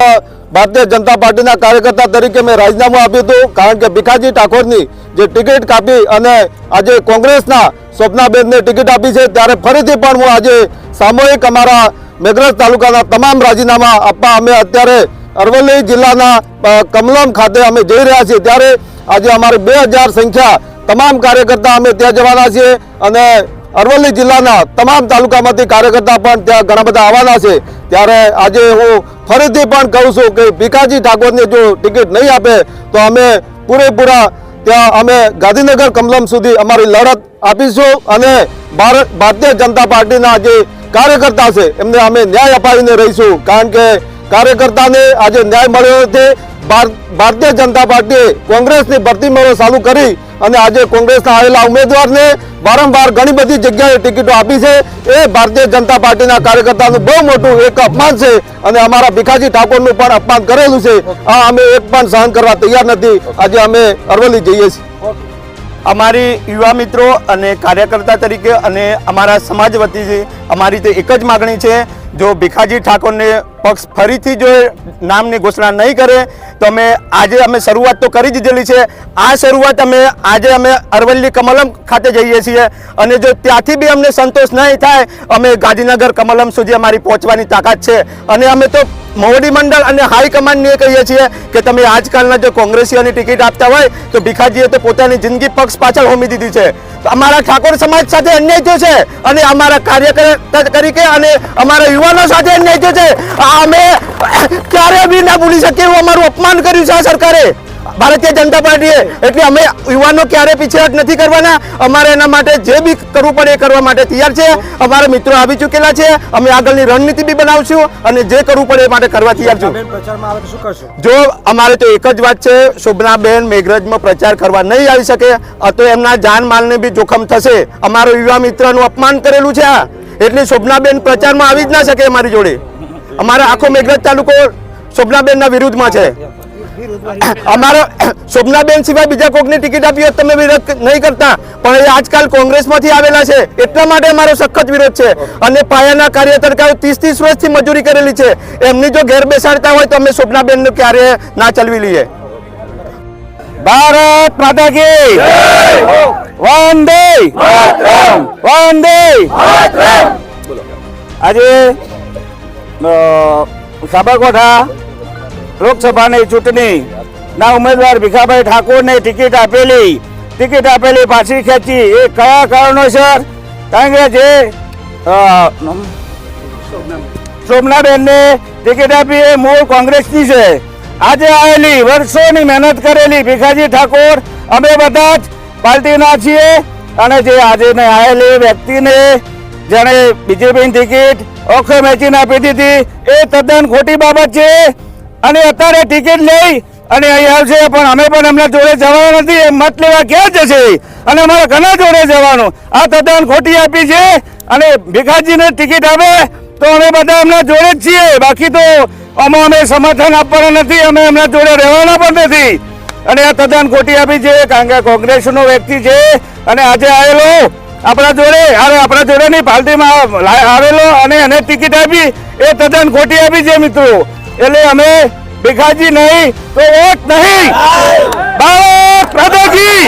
ભારતીય જનતા પાર્ટીના કાર્યકર્તા તરીકે મેં રાજીનામું આપ્યું હતું. કારણ કે ભીખાજી ઠાકોરની જે ટિકિટ કાપી અને આજે કોંગ્રેસના સ્વપ્નાબેનને ટિકિટ આપી છે, ત્યારે ફરીથી પણ હું આજે સામૂહિક અમારા મેઘરજ તાલુકાના તમામ રાજીનામા આપવા અમે અત્યારે અરવલ્લી જિલ્લાના કમલમ ખાતે અમે જઈ રહ્યા છીએ. ત્યારે આજે અમારે બે સંખ્યા તમામ કાર્યકર્તા અમે ત્યાં જવાના છીએ અને અરવલ્લી જિલ્લાના તમામ તાલુકામાંથી કાર્યકર્તા પણ ત્યાં ઘણા બધા આવવાના છે. ત્યારે આજે હું ફરીથી પણ કહું છું કે ભીખાજી ઠાકોરને જો ટિકિટ નહીં આપે, તો અમે પૂરેપૂરા ત્યાં અમે ગાંધીનગર કમલમ સુધી અમારી લડત આપીશું અને ભારત ભારતીય જનતા પાર્ટીના જે કાર્યકર્તા છે, એમને અમે ન્યાય અપાવીને રહીશું. કારણ કે કાર્યકર્તાને આજે ન્યાય મળ્યો નથી. ભાર- ભારતીય જનતા પાર્ટીએ કોંગ્રેસની ભરતી મેળો ચાલુ કરી અને આજે કોંગ્રેસના આવેલા ઉમેદવારને વારંવાર ઘણી બધી જગ્યાએ ટિકિટો આપી છે. એ ભારતીય જનતા પાર્ટીના કાર્યકર્તાનું બહુ મોટું એક અપમાન છે અને અમારા ભીખાજી ઠાકોરનું પણ અપમાન કરેલું છે. આ અમે એક પણ સહન કરવા તૈયાર નથી. આજે અમે અરવલ્લી જઈએ છીએ. અમારી યુવા મિત્રો અને કાર્યકર્તા તરીકે અને અમારા સમાજ વતીથી અમારી તો એક જ માગણી છે. જો ભીખાજી ઠાકોરને પક્ષ ફરીથી જો નામની ઘોષણા નહીં કરે, તો અમે આજે અમે શરૂઆત તો કરી દીધેલી છે. આ શરૂઆત અમે આજે અમે અરવલ્લી કમલમ ખાતે જઈએ છીએ. અને જો ત્યાંથી બી અમને સંતોષ નહીં થાય, અમે ગાંધીનગર કમલમ સુધી અમારી પહોંચવાની તાકાત છે. અને અમે તો મોવડી મંડળ અને હાઈકમાન્ડને કહીએ છીએ કે તમે આજકાલના જો કોંગ્રેસીઓની ટિકિટ આપતા હોય, તો ભીખાજીએ તો પોતાની જિંદગી પક્ષ પાછળ હોમી દીધી છે. અમારા ઠાકોર સમાજ સાથે અન્યાય થયો છે અને અમારા કાર્યકર્તા તરીકે અને અમારા યુવાનો સાથે અન્યાય થયો છે. અમે ક્યારે બી ના ભૂલી શકીએ એવું અમારું અપમાન કર્યું છે આ સરકારે. ભારતીય જનતા પાર્ટીએ. એટલે અમે યુવાનો ક્યારે પીછેહટ નથી કરવાના. અમારે એના માટે જે બી કરવું પડે એ કરવા માટે તૈયાર છે. અમારા મિત્રો આવી ચૂકેલા છે. અમે આગળની રણનીતિ બી બનાવશું અને જે કરવું પડે એ માટે કરવા તૈયાર છું. જો અમારે તો એક જ વાત છે શોભનાબેન મેઘરજમાં પ્રચાર કરવા નહીં આવી શકે. તો એમના જાનમાલને બી જોખમ થશે. અમારો યુવા મિત્રનું અપમાન કરેલું છે આ. એટલે શોભનાબેન પ્રચારમાં આવી જ ના શકે અમારી જોડે. અમારા આખો મેઘરજ તાલુકો શોભનાબેનના વિરુદ્ધમાં છે. અમારો શોભનાબેન સિવાય બીજા કોકની ટિકિટ આપી હોત તમે વિરોધ નહીં કરતા. પણ એ આજકાલ કોંગ્રેસમાંથી આવેલા છે. એટલા માટે અમારો સખત વિરોધ છે. અને પાયાના કાર્યકર્તાઓ ત્રીસ ત્રીસ વર્ષથી મજૂરી કરેલી છે. એમની જો ઘેર બેસાડતા હોય તો અમે શોભનાબેનને ક્યારે ના ચલવી લઈએ. ભારત માતા કી વંદે વંદે આજે સાબરકાંઠા લોકસભાની ચૂંટણી. ના ઉમેદવાર ભીખાભાઈ ઠાકોરને ટિકિટ આપેલી. ટિકિટ આપેલી પાછી ખેંચી. એ કયા કારણોસર કારણ કે જે અ, સોમનાબેનને ટિકિટ આપી એ મૂળ કોંગ્રેસની છે. આજે આવેલી વર્ષોની મહેનત કરેલી ભીખાજી ઠાકોર અમે બધા જ પાર્ટીના છીએ અને જે આજે આવેલી વ્યક્તિને જેણે બીજેપીની ટિકિટ ઓખે મેચીને આપી દીધી એ તદ્દન ખોટી બાબત છે. અને અત્યારે ટિકિટ લઈ અને અહીં આવશે, પણ અમે પણ એમના જોડે જવાના નથી. મત લેવા ક્યાં જશે? અને અમારે ઘણા જોડે જવાનું. આ તદ્દન ખોટી આપી છે. અને ભીખાજીને ટિકિટ આવે તો અમે બધા એમના જોડે જ છીએ. બાકી તો આમાં અમે સમર્થન આપવાના નથી. અમે એમના જોડે રહેવાના પણ નથી. અને આ તદ્દન ખોટી આપી છે, કારણ કે કોંગ્રેસનો વ્યક્તિ છે. અને આજે આવેલો આપણા જોડે અરે આપણા જોડે નહીં પાર્ટીમાં આવેલો અને એને ટિકિટ આપી. એ તદ્દન ખોટી આપી છે, મિત્રો. એટલે અમે ભેખાજી નહીં તો વોટ નહીં. ભારત કી